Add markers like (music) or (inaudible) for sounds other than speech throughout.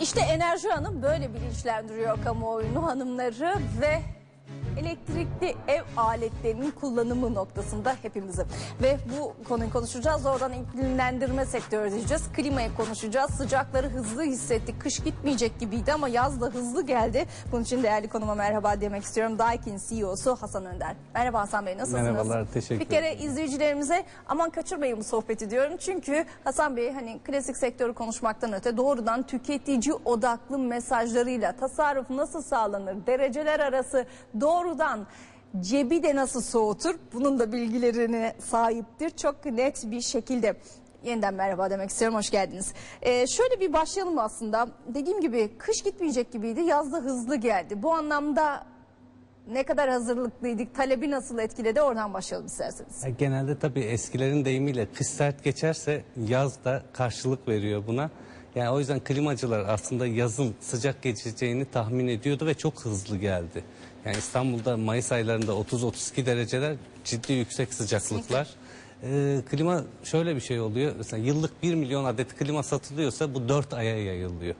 İşte Enerji Hanım böyle bilinçlendiriyor kamuoyunu hanımları ve elektrikli ev aletlerinin kullanımı noktasında hepimizi. Ve bu konuyu konuşacağız. Oradan iklimlendirme sektörü diyeceğiz. Klimayı konuşacağız. Sıcakları hızlı hissettik. Kış gitmeyecek gibiydi ama yaz da hızlı geldi. Bunun için değerli konuma merhaba demek istiyorum. Daikin CEO'su Hasan Önder. Merhaba Hasan Bey nasılsınız? Merhabalar, teşekkür Bir kere izleyicilerimize aman kaçırmayın bu sohbeti diyorum. Çünkü Hasan Bey hani klasik sektörü konuşmaktan öte doğrudan tüketici odaklı mesajlarıyla tasarruf nasıl sağlanır, dereceler arası doğrudan cebi de nasıl soğutur bunun da bilgilerine sahiptir. Çok net bir şekilde. Yeniden merhaba demek istiyorum. Hoş geldiniz. Ee, şöyle bir başlayalım aslında. Dediğim gibi kış gitmeyecek gibiydi. Yaz da hızlı geldi. Bu anlamda ne kadar hazırlıklıydık, talebi nasıl etkiledi oradan başlayalım isterseniz. Ya Genelde tabii eskilerin deyimiyle kış sert geçerse yaz da karşılık veriyor buna. Yani o yüzden klimacılar aslında yazın sıcak geçeceğini tahmin ediyordu ve çok hızlı geldi. Yani İstanbul'da Mayıs aylarında 30-32 dereceler ciddi yüksek sıcaklıklar. Ee, klima şöyle bir şey oluyor. Mesela yıllık 1 milyon adet klima satılıyorsa bu 4 aya yayılıyor.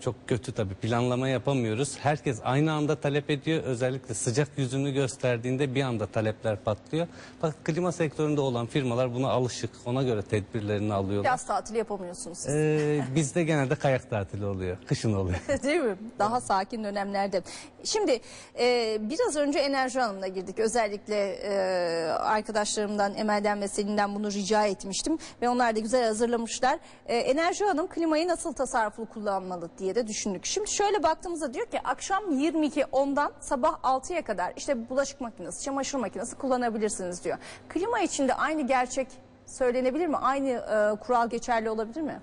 Çok kötü tabii planlama yapamıyoruz. Herkes aynı anda talep ediyor. Özellikle sıcak yüzünü gösterdiğinde bir anda talepler patlıyor. Fakat klima sektöründe olan firmalar buna alışık. Ona göre tedbirlerini alıyorlar. Yaz tatili yapamıyorsunuz siz. Ee, bizde genelde kayak tatili oluyor. Kışın oluyor. (laughs) Değil mi? Daha sakin dönemlerde. Şimdi e, biraz önce Enerji Hanım'la girdik. Özellikle e, arkadaşlarımdan Emel'den ve Selin'den bunu rica etmiştim. Ve onlar da güzel hazırlamışlar. E, Enerji Hanım klimayı nasıl tasarruflu kullanmalı diye de düşündük. Şimdi şöyle baktığımızda diyor ki akşam 22 ondan sabah 6'ya kadar işte bulaşık makinesi, çamaşır makinesi kullanabilirsiniz diyor. Klima için de aynı gerçek söylenebilir mi? Aynı e, kural geçerli olabilir mi?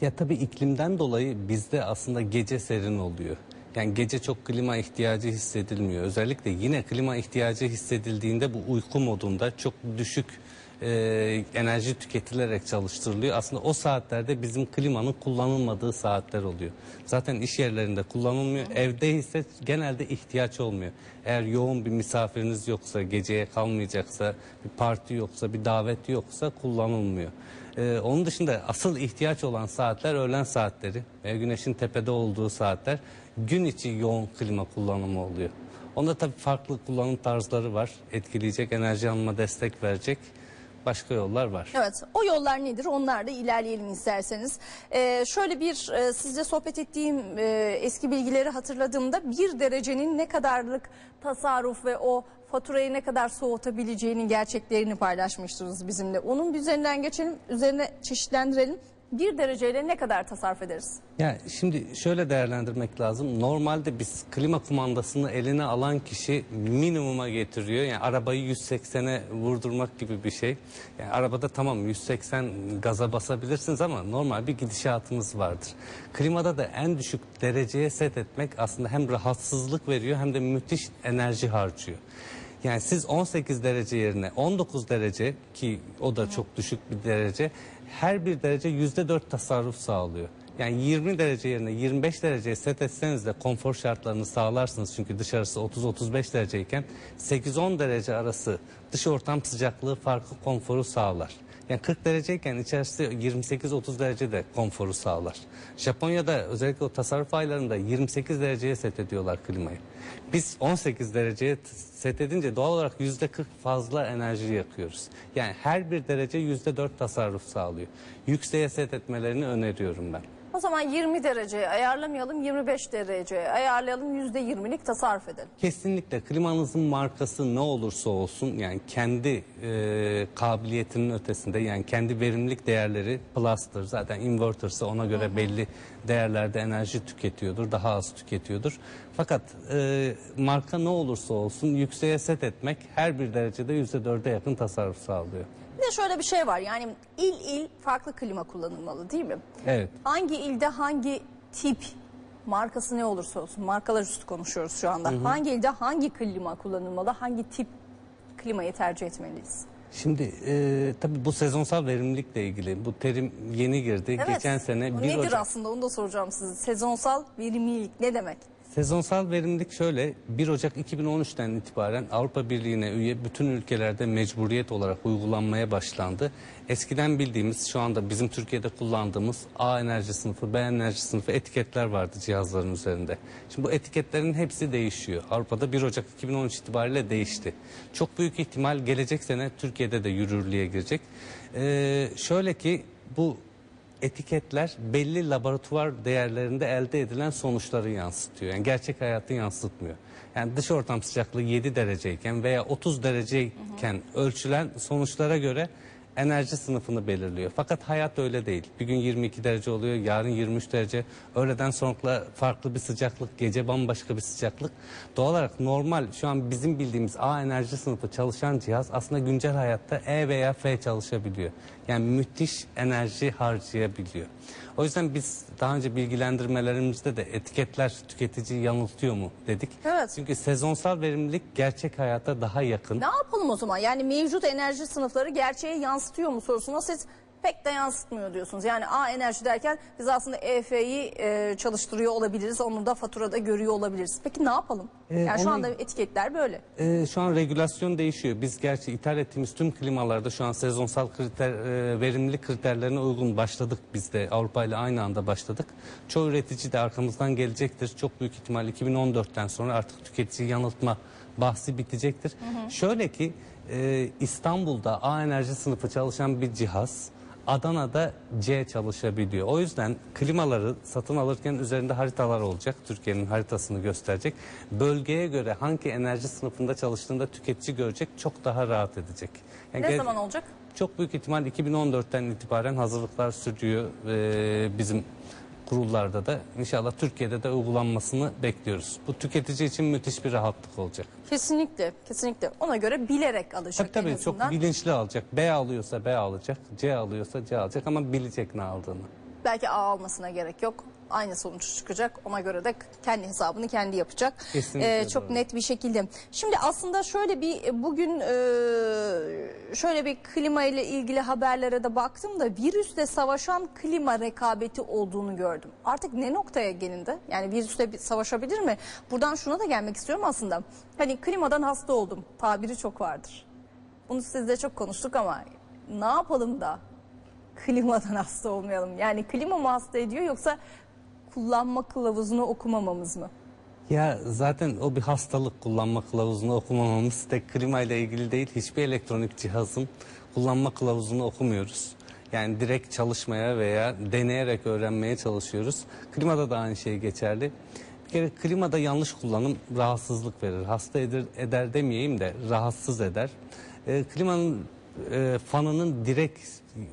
Ya tabii iklimden dolayı bizde aslında gece serin oluyor. Yani gece çok klima ihtiyacı hissedilmiyor. Özellikle yine klima ihtiyacı hissedildiğinde bu uyku modunda çok düşük e, enerji tüketilerek çalıştırılıyor. Aslında o saatlerde bizim klimanın kullanılmadığı saatler oluyor. Zaten iş yerlerinde kullanılmıyor. Evde ise genelde ihtiyaç olmuyor. Eğer yoğun bir misafiriniz yoksa, geceye kalmayacaksa, bir parti yoksa, bir davet yoksa kullanılmıyor. Ee, onun dışında asıl ihtiyaç olan saatler öğlen saatleri ve güneşin tepede olduğu saatler gün içi yoğun klima kullanımı oluyor. Onda tabii farklı kullanım tarzları var. Etkileyecek, enerji alma destek verecek başka yollar var. Evet o yollar nedir onlarda ilerleyelim isterseniz. Ee, şöyle bir e, sizle sohbet ettiğim e, eski bilgileri hatırladığımda bir derecenin ne kadarlık tasarruf ve o faturayı ne kadar soğutabileceğinin gerçeklerini paylaşmıştınız bizimle. Onun üzerinden geçelim üzerine çeşitlendirelim. Bir dereceyle ne kadar tasarruf ederiz? Ya şimdi şöyle değerlendirmek lazım. Normalde biz klima kumandasını eline alan kişi minimuma getiriyor. Yani arabayı 180'e vurdurmak gibi bir şey. Yani arabada tamam 180 gaza basabilirsiniz ama normal bir gidişatınız vardır. Klimada da en düşük dereceye set etmek aslında hem rahatsızlık veriyor hem de müthiş enerji harcıyor. Yani siz 18 derece yerine 19 derece ki o da çok düşük bir derece her bir derece %4 tasarruf sağlıyor. Yani 20 derece yerine 25 dereceye set etseniz de konfor şartlarını sağlarsınız. Çünkü dışarısı 30-35 dereceyken 8-10 derece arası dış ortam sıcaklığı farklı konforu sağlar. Yani 40 dereceyken içerisi 28-30 derecede konforu sağlar. Japonya'da özellikle o tasarruf aylarında 28 dereceye set ediyorlar klimayı. Biz 18 dereceye set edince doğal olarak %40 fazla enerji yakıyoruz. Yani her bir derece %4 tasarruf sağlıyor. Yükseğe set etmelerini öneriyorum ben. O zaman 20 dereceye ayarlamayalım 25 dereceye ayarlayalım %20'lik tasarruf edelim. Kesinlikle klimanızın markası ne olursa olsun yani kendi e, kabiliyetinin ötesinde yani kendi verimlilik değerleri plus'tır. Zaten inverter'sa ona göre belli değerlerde enerji tüketiyordur, daha az tüketiyordur. Fakat e, marka ne olursa olsun yükseğe set etmek her bir derecede %4'e yakın tasarruf sağlıyor. De şöyle bir şey var yani il il farklı klima kullanılmalı değil mi? Evet. Hangi ilde hangi tip markası ne olursa olsun markalar üstü konuşuyoruz şu anda. Hangi ilde hangi klima kullanılmalı hangi tip klimayı tercih etmeliyiz? Şimdi e, tabii bu sezonsal verimlilikle ilgili bu terim yeni girdi. Geçen sene bu 1 nedir Ocak aslında onu da soracağım size. Sezonsal verimlilik ne demek? Sezonsal verimlilik şöyle 1 Ocak 2013'ten itibaren Avrupa Birliği'ne üye bütün ülkelerde mecburiyet olarak uygulanmaya başlandı. Eskiden bildiğimiz şu anda bizim Türkiye'de kullandığımız A enerji sınıfı, B enerji sınıfı etiketler vardı cihazların üzerinde. Şimdi bu etiketlerin hepsi değişiyor. Avrupa'da 1 Ocak 2013 itibariyle değişti. Çok büyük ihtimal gelecek sene Türkiye'de de yürürlüğe girecek. Ee, şöyle ki bu etiketler belli laboratuvar değerlerinde elde edilen sonuçları yansıtıyor. Yani gerçek hayatı yansıtmıyor. Yani dış ortam sıcaklığı 7 dereceyken veya 30 dereceyken ölçülen sonuçlara göre enerji sınıfını belirliyor. Fakat hayat öyle değil. Bir gün 22 derece oluyor, yarın 23 derece. Öğleden sonra farklı bir sıcaklık, gece bambaşka bir sıcaklık. Doğal olarak normal şu an bizim bildiğimiz A enerji sınıfı çalışan cihaz aslında güncel hayatta E veya F çalışabiliyor. Yani müthiş enerji harcayabiliyor. O yüzden biz daha önce bilgilendirmelerimizde de etiketler tüketiciyi yanıltıyor mu dedik. Evet. Çünkü sezonsal verimlilik gerçek hayata daha yakın. Ne yapalım o zaman? Yani mevcut enerji sınıfları gerçeğe yansıtıyor mu sorusuna siz pek de yansıtmıyor diyorsunuz. Yani A enerji derken biz aslında EF'yi e, çalıştırıyor olabiliriz. Onu da faturada görüyor olabiliriz. Peki ne yapalım? Ee, yani şu onu- anda etiketler böyle. Ee, şu an regülasyon değişiyor. Biz gerçi ithal ettiğimiz tüm klimalarda şu an sezonsal kriter, e, verimlilik kriterlerine uygun başladık biz de. Avrupa ile aynı anda başladık. Çoğu üretici de arkamızdan gelecektir. Çok büyük ihtimal 2014'ten sonra artık tüketici yanıltma bahsi bitecektir. Şöyle ki e, İstanbul'da A enerji sınıfı çalışan bir cihaz Adana'da C çalışabiliyor. O yüzden klimaları satın alırken üzerinde haritalar olacak. Türkiye'nin haritasını gösterecek. Bölgeye göre hangi enerji sınıfında çalıştığında tüketici görecek. Çok daha rahat edecek. Yani Ne zaman olacak? Çok büyük ihtimal 2014'ten itibaren hazırlıklar sürüyor. Ee, bizim kurullarda da inşallah Türkiye'de de uygulanmasını bekliyoruz. Bu tüketici için müthiş bir rahatlık olacak. Kesinlikle, kesinlikle. Ona göre bilerek alacak Tabii tabii çok bilinçli alacak. B alıyorsa B alacak, C alıyorsa C alacak ama bilecek ne aldığını. Belki A almasına gerek yok. Aynı sonuç çıkacak. Ona göre de kendi hesabını kendi yapacak. Kesinlikle Ee, çok doğru. net bir şekilde. Şimdi aslında şöyle bir bugün e, şöyle bir klima ile ilgili haberlere de baktım da virüsle savaşan klima rekabeti olduğunu gördüm. Artık ne noktaya gelindi? Yani virüsle savaşabilir mi? Buradan şuna da gelmek istiyorum aslında. Hani klimadan hasta oldum. Tabiri çok vardır. Bunu sizle çok konuştuk ama ne yapalım da klimadan (laughs) hasta olmayalım. Yani klima mı hasta ediyor yoksa kullanma kılavuzunu okumamamız mı? Ya zaten o bir hastalık kullanma kılavuzunu okumamamız tek klima ile ilgili değil. Hiçbir elektronik cihazın kullanma kılavuzunu okumuyoruz. Yani direkt çalışmaya veya deneyerek öğrenmeye çalışıyoruz. Klimada da aynı şey geçerli. Bir kere klimada yanlış kullanım rahatsızlık verir. Hasta eder, eder demeyeyim de rahatsız eder. Ee, klimanın e, fanının direkt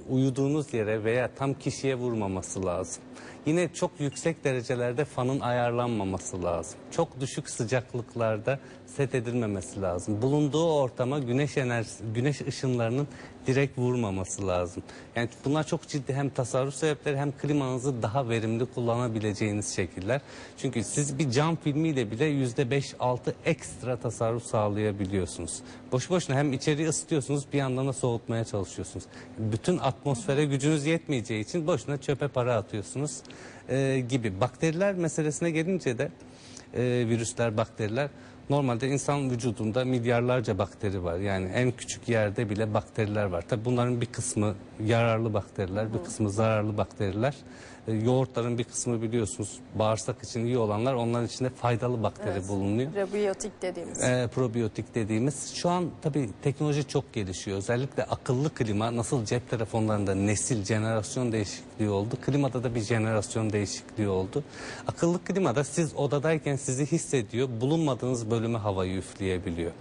uyuduğunuz yere veya tam kişiye vurmaması lazım. Yine çok yüksek derecelerde fanın ayarlanmaması lazım. Çok düşük sıcaklıklarda set edilmemesi lazım. Bulunduğu ortama güneş enerjisi, güneş ışınlarının direkt vurmaması lazım. Yani bunlar çok ciddi hem tasarruf sebepleri hem klimanızı daha verimli kullanabileceğiniz şekiller. Çünkü siz bir cam filmiyle bile yüzde beş altı ekstra tasarruf sağlayabiliyorsunuz. Boş boşuna hem içeriği ısıtıyorsunuz bir yandan da soğutmaya çalışıyorsunuz. Bütün atmosfere gücünüz yetmeyeceği için boşuna çöpe para atıyorsunuz e, gibi. Bakteriler meselesine gelince de e, virüsler, bakteriler normalde insan vücudunda milyarlarca bakteri var. Yani en küçük yerde bile bakteriler var. Tabi bunların bir kısmı yararlı bakteriler, bir kısmı zararlı bakteriler. E, yoğurtların bir kısmı biliyorsunuz bağırsak için iyi olanlar onların içinde faydalı bakteri bulunuyor Prebiyotik dediğimiz. e, probiyotik dediğimiz. Şu an tabii teknoloji çok gelişiyor. Özellikle akıllı klima nasıl cep telefonlarında nesil, jenerasyon değişikliği oldu. Klimada da bir jenerasyon değişikliği oldu. Akıllı klimada siz odadayken sizi hissediyor. Bulunmadığınız bölüme havayı üfleyebiliyor.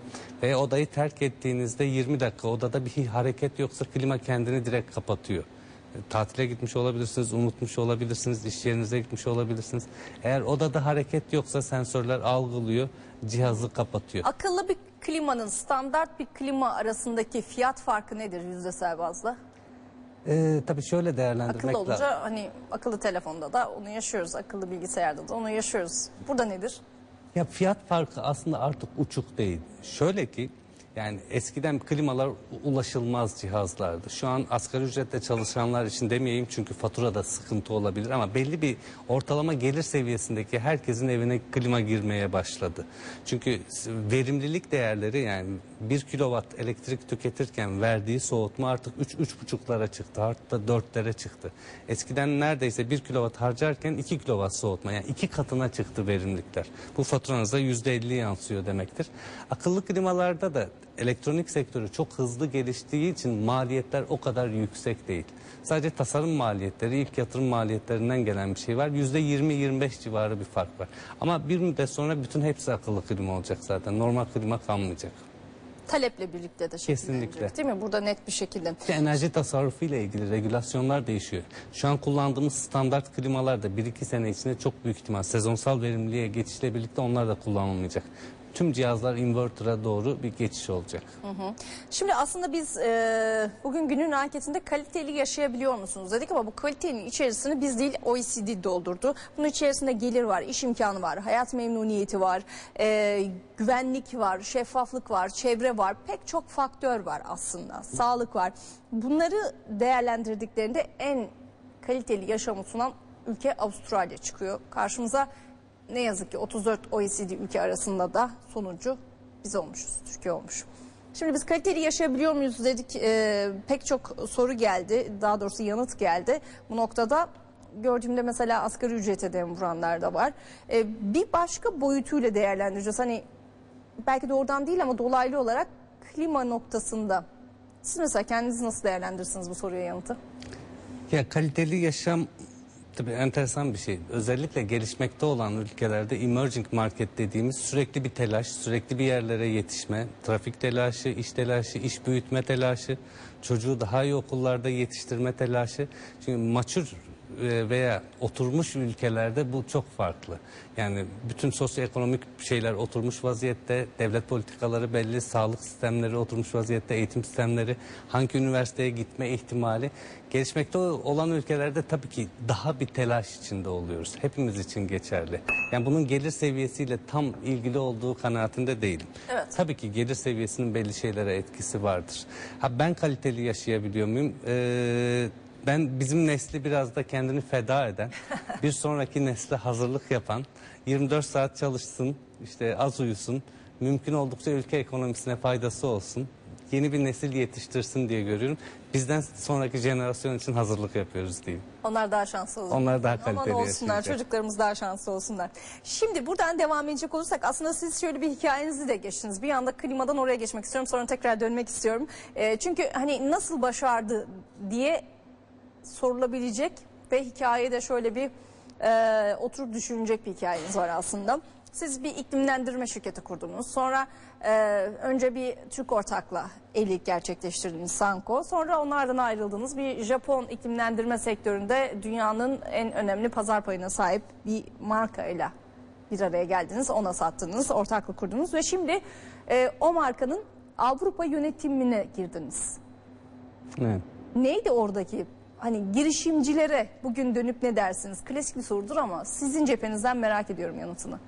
Ve odayı terk ettiğinizde 20 dakika odada bir hareket yoksa klima kendini direkt kapatıyor. Tatile gitmiş olabilirsiniz, unutmuş olabilirsiniz, iş yerinize gitmiş olabilirsiniz. Eğer odada hareket yoksa sensörler algılıyor, cihazı kapatıyor. Akıllı bir klimanın standart bir klima arasındaki fiyat farkı nedir yüzdesel bazda? Ee, tabii şöyle değerlendirmek Akıllı lazım. olunca hani akıllı telefonda da onu yaşıyoruz. Akıllı bilgisayarda da onu yaşıyoruz. Burada nedir? Ya fiyat farkı aslında artık uçuk değil. Şöyle ki Yani eskiden klimalar ulaşılmaz cihazlardı. Şu an asgari ücretle çalışanlar için demeyeyim çünkü faturada sıkıntı olabilir ama belli bir ortalama gelir seviyesindeki herkesin evine klima girmeye başladı. Çünkü verimlilik değerleri yani 1 kilowatt elektrik tüketirken verdiği soğutma artık 3-3,5'lara çıktı. Hatta 4'lere çıktı. Eskiden neredeyse 1 kilowatt harcarken 2 kilowatt soğutma yani iki katına çıktı verimlilikler. Bu faturanıza %50 yansıyor demektir. Akıllı klimalarda da elektronik sektörü çok hızlı geliştiği için maliyetler o kadar yüksek değil. Sadece tasarım maliyetleri ilk yatırım maliyetlerinden gelen bir şey var. %20-25 civarı bir fark var. Ama bir müddet sonra bütün hepsi akıllı klima olacak zaten. Normal klima kalmayacak. Taleple birlikte de Kesinlikle. değil mi? Burada net bir şekilde. İşte enerji tasarrufu ile ilgili regülasyonlar değişiyor. Şu an kullandığımız standart klimalar da 1-2 sene içinde çok büyük ihtimal sezonsal verimliliğe geçişle birlikte onlar da kullanılmayacak. Tüm cihazlar inverter'a doğru bir geçiş olacak. Şimdi aslında biz e, bugün günün anketinde kaliteli yaşayabiliyor musunuz dedik ama bu kalitenin içerisini biz değil OECD doldurdu. Bunun içerisinde gelir var, iş imkanı var, hayat memnuniyeti var, e, güvenlik var, şeffaflık var, çevre var. Pek çok faktör var aslında. Sağlık var. Bunları değerlendirdiklerinde en kaliteli yaşamı sunan ülke Avustralya çıkıyor. Karşımıza ne yazık ki 34 OECD ülke arasında da sonuncu biz olmuşuz, Türkiye olmuş. Şimdi biz kaliteli yaşayabiliyor muyuz dedik. Ee, pek çok soru geldi. Daha doğrusu yanıt geldi. Bu noktada gördüğümde mesela asgari ücrete de vuranlar da var. Ee, bir başka boyutuyla değerlendireceğiz. Hani belki doğrudan değil ama dolaylı olarak klima noktasında. Siz mesela kendiniz nasıl değerlendirirsiniz bu soruya yanıtı? Ya kaliteli yaşam tabii enteresan bir şey. Özellikle gelişmekte olan ülkelerde emerging market dediğimiz sürekli bir telaş, sürekli bir yerlere yetişme, trafik telaşı, iş telaşı, iş büyütme telaşı, çocuğu daha iyi okullarda yetiştirme telaşı. Çünkü maçur veya oturmuş ülkelerde bu çok farklı. Yani bütün sosyoekonomik şeyler oturmuş vaziyette, devlet politikaları belli, sağlık sistemleri oturmuş vaziyette, eğitim sistemleri, hangi üniversiteye gitme ihtimali. Gelişmekte olan ülkelerde tabii ki daha bir telaş içinde oluyoruz. Hepimiz için geçerli. Yani bunun gelir seviyesiyle tam ilgili olduğu kanaatinde değilim. Evet. Tabii ki gelir seviyesinin belli şeylere etkisi vardır. Ha ben kaliteli yaşayabiliyor muyum? Ee, ben bizim nesli biraz da kendini feda eden, (laughs) bir sonraki nesle hazırlık yapan, 24 saat çalışsın, işte az uyusun, mümkün oldukça ülke ekonomisine faydası olsun, yeni bir nesil yetiştirsin diye görüyorum. Bizden sonraki jenerasyon için hazırlık yapıyoruz diyeyim. Onlar daha şanslı olsunlar. Onlar daha Aman kaliteli olsunlar yaşayacak. çocuklarımız daha şanslı olsunlar. Şimdi buradan devam edecek olursak aslında siz şöyle bir hikayenizi de geçtiniz. Bir anda klimadan oraya geçmek istiyorum sonra tekrar dönmek istiyorum. Ee, çünkü hani nasıl başardı diye sorulabilecek ve hikayede şöyle bir e, oturup düşünecek bir hikayeniz var aslında. Siz bir iklimlendirme şirketi kurdunuz. Sonra e, önce bir Türk ortakla evlilik gerçekleştirdiniz Sanko. Sonra onlardan ayrıldınız. Bir Japon iklimlendirme sektöründe dünyanın en önemli pazar payına sahip bir markayla bir araya geldiniz. Ona sattınız, ortaklık kurdunuz ve şimdi e, o markanın Avrupa yönetimine girdiniz. Evet. Neydi oradaki hani girişimcilere bugün dönüp ne dersiniz? Klasik bir sorudur ama sizin cephenizden merak ediyorum yanıtını.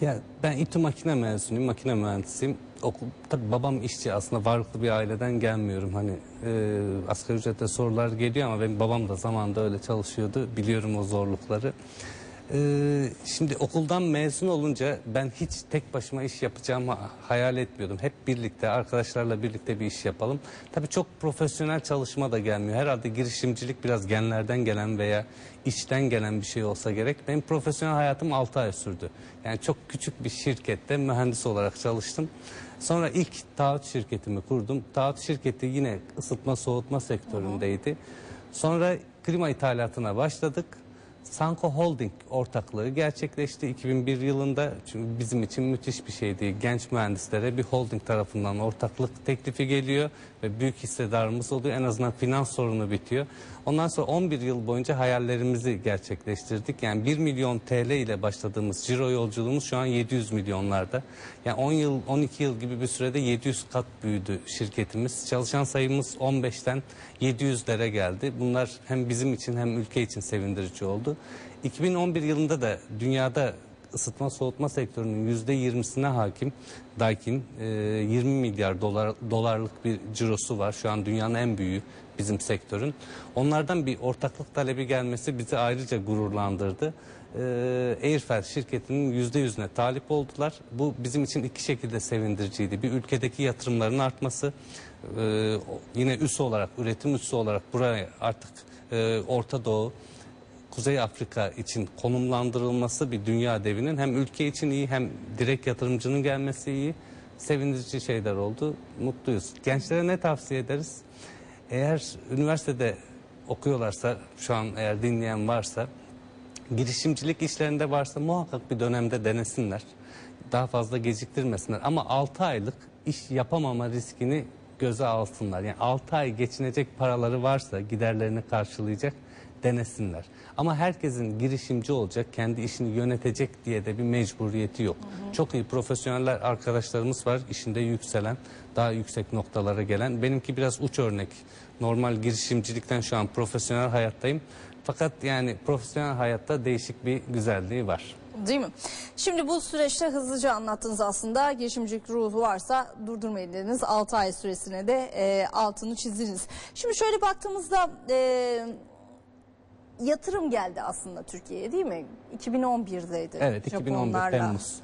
Ya ben İTÜ makine mezunuyum, makine mühendisiyim. Okul, tabii babam işçi aslında varlıklı bir aileden gelmiyorum. Hani e, asgari ücretle sorular geliyor ama benim babam da zamanında öyle çalışıyordu. Biliyorum o zorlukları. E, şimdi okuldan mezun olunca ben hiç tek başıma iş yapacağımı hayal etmiyordum. Hep birlikte arkadaşlarla birlikte bir iş yapalım. Tabii çok profesyonel çalışma da gelmiyor. Herhalde girişimcilik biraz genlerden gelen veya içten gelen bir şey olsa gerek. Benim profesyonel hayatım 6 ay sürdü. Yani çok küçük bir şirkette mühendis olarak çalıştım. Sonra ilk taahhüt şirketimi kurdum. Taahhüt şirketi yine ısıtma soğutma sektöründeydi. Sonra klima ithalatına başladık. Sanko Holding ortaklığı gerçekleşti 2001 yılında. Çünkü bizim için müthiş bir şeydi. Genç mühendislere bir holding tarafından ortaklık teklifi geliyor ve büyük hissedarımız oluyor. En azından finans sorunu bitiyor. Ondan sonra 11 yıl boyunca hayallerimizi gerçekleştirdik. Yani 1 milyon TL ile başladığımız ciro yolculuğumuz şu an 700 milyonlarda. Yani 10 yıl 12 yıl gibi bir sürede 700 kat büyüdü şirketimiz. Çalışan sayımız 15'ten 700'lere geldi. Bunlar hem bizim için hem ülke için sevindirici oldu. 2011 yılında da dünyada ısıtma soğutma sektörünün yüzde yirmisine hakim Daikin. E, 20 milyar dolar dolarlık bir cirosu var. Şu an dünyanın en büyüğü bizim sektörün. Onlardan bir ortaklık talebi gelmesi bizi ayrıca gururlandırdı. E, Airfel şirketinin yüzde yüzüne talip oldular. Bu bizim için iki şekilde sevindiriciydi. Bir ülkedeki yatırımların artması, e, yine üs olarak, üretim üssü olarak buraya artık e, Orta Doğu, Kuzey Afrika için konumlandırılması bir dünya devinin hem ülke için iyi hem direkt yatırımcının gelmesi iyi. Sevindirici şeyler oldu. Mutluyuz. Gençlere ne tavsiye ederiz? Eğer üniversitede okuyorlarsa, şu an eğer dinleyen varsa, girişimcilik işlerinde varsa muhakkak bir dönemde denesinler. Daha fazla geciktirmesinler. Ama 6 aylık iş yapamama riskini göze alsınlar. Yani 6 ay geçinecek paraları varsa giderlerini karşılayacak denesinler. Ama herkesin girişimci olacak, kendi işini yönetecek diye de bir mecburiyeti yok. Çok iyi profesyoneller arkadaşlarımız var, işinde yükselen, daha yüksek noktalara gelen. Benimki biraz uç örnek. Normal girişimcilikten şu an profesyonel hayattayım. Fakat yani profesyonel hayatta değişik bir güzelliği var. Değil mi? Şimdi bu süreçte hızlıca anlattınız aslında. Girişimcilik ruhu varsa durdurmayın dediniz. 6 ay süresine de e, altını çizdiniz. Şimdi şöyle baktığımızda e, yatırım geldi aslında Türkiye'ye değil mi? 2011'deydi. Evet 2011 Japonlarla Temmuz.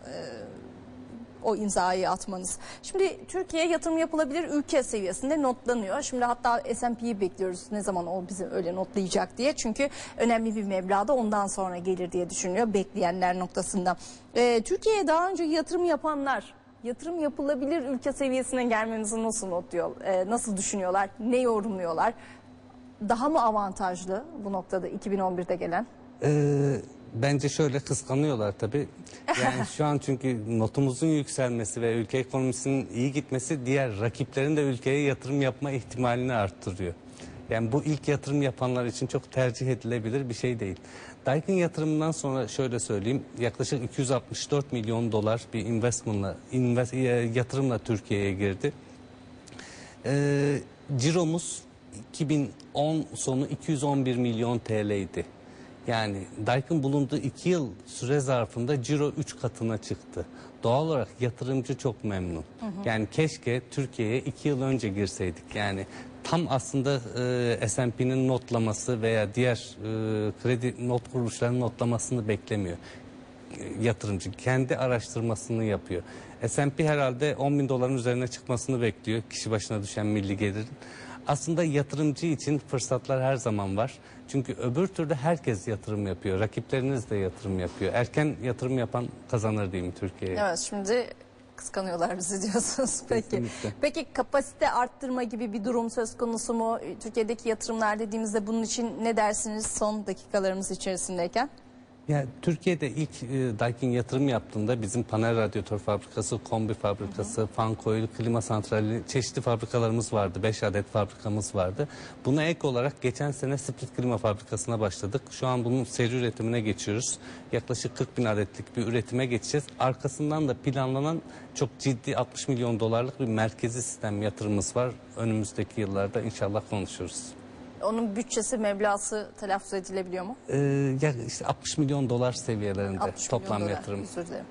o imzayı atmanız. Şimdi Türkiye yatırım yapılabilir ülke seviyesinde notlanıyor. Şimdi hatta S&P'yi bekliyoruz ne zaman o bizi öyle notlayacak diye. Çünkü önemli bir meblağ da ondan sonra gelir diye düşünüyor bekleyenler noktasında. Ee, Türkiye'ye daha önce yatırım yapanlar yatırım yapılabilir ülke seviyesine gelmemizi nasıl notluyor? Ee, nasıl düşünüyorlar? Ne yorumluyorlar? Daha mı avantajlı bu noktada 2011'de gelen? Ee, bence şöyle kıskanıyorlar tabii. Yani şu an çünkü notumuzun yükselmesi ve ülke ekonomisinin iyi gitmesi diğer rakiplerin de ülkeye yatırım yapma ihtimalini arttırıyor. Yani bu ilk yatırım yapanlar için çok tercih edilebilir bir şey değil. Daikin yatırımından sonra şöyle söyleyeyim yaklaşık 264 milyon dolar bir investmentla, invest, e, yatırımla Türkiye'ye girdi. Ee, ciromuz 2010 sonu 211 milyon TL'ydi. Yani Daikin bulunduğu 2 yıl süre zarfında ciro 3 katına çıktı. Doğal olarak yatırımcı çok memnun. Yani keşke Türkiye'ye 2 yıl önce girseydik. Yani tam aslında e, S&P'nin notlaması veya diğer e, kredi not kuruluşlarının notlamasını beklemiyor yatırımcı kendi araştırmasını yapıyor. S&P herhalde 10 bin doların üzerine çıkmasını bekliyor kişi başına düşen milli gelirin. Aslında yatırımcı için fırsatlar her zaman var. Çünkü öbür türlü herkes yatırım yapıyor. Rakipleriniz de yatırım yapıyor. Erken yatırım yapan kazanır diyeyim Türkiye'ye. Evet şimdi kıskanıyorlar bizi diyorsunuz. (laughs) Peki. Kesinlikle. Peki kapasite arttırma gibi bir durum söz konusu mu? Türkiye'deki yatırımlar dediğimizde bunun için ne dersiniz son dakikalarımız içerisindeyken? Ya Türkiye'de ilk e, Daikin yatırım yaptığında bizim panel radyatör fabrikası, kombi fabrikası, fan coil, klima santrali çeşitli fabrikalarımız vardı. 5 adet fabrikamız vardı. Buna ek olarak geçen sene split klima fabrikasına başladık. Şu an bunun seri üretimine geçiyoruz. Yaklaşık 40 bin adetlik bir üretime geçeceğiz. Arkasından da planlanan çok ciddi 60 milyon dolarlık bir merkezi sistem yatırımımız var. Önümüzdeki yıllarda inşallah konuşuruz. Onun bütçesi, meblası telaffuz edilebiliyor mu? Ee, ya işte 60 milyon dolar seviyelerinde 60 toplam milyon dolar. yatırım. Özür dilerim.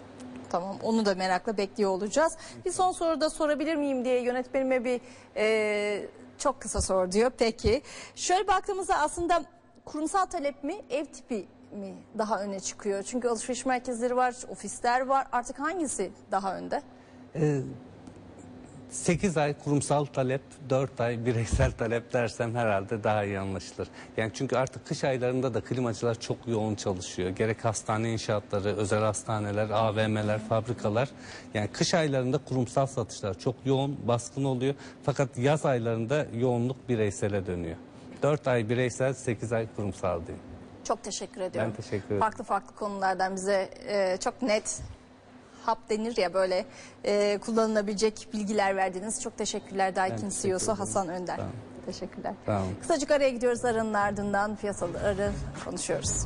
Tamam onu da merakla bekliyor olacağız. Bir son soru da sorabilir miyim diye yönetmenime bir e, çok kısa soru diyor. Peki şöyle baktığımızda aslında kurumsal talep mi ev tipi mi daha öne çıkıyor? Çünkü alışveriş merkezleri var, ofisler var. Artık hangisi daha önde? 8 ay kurumsal talep, 4 ay bireysel talep dersem herhalde daha iyi anlaşılır. Yani çünkü artık kış aylarında da klimacılar çok yoğun çalışıyor. Gerek hastane inşaatları, özel hastaneler, AVM'ler, fabrikalar. Yani kış aylarında kurumsal satışlar çok yoğun, baskın oluyor. Fakat yaz aylarında yoğunluk bireysele dönüyor. 4 ay bireysel, 8 ay kurumsal diyeyim. Çok teşekkür ediyorum. Ben teşekkür ederim. Farklı farklı konulardan bize e, çok net hap denir ya böyle e, kullanılabilecek bilgiler verdiniz. Çok teşekkürler Daikin teşekkür CEO'su. Hasan Önder. Olun. Teşekkürler. Olun. Kısacık araya gidiyoruz aranın ardından piyasaları konuşuyoruz.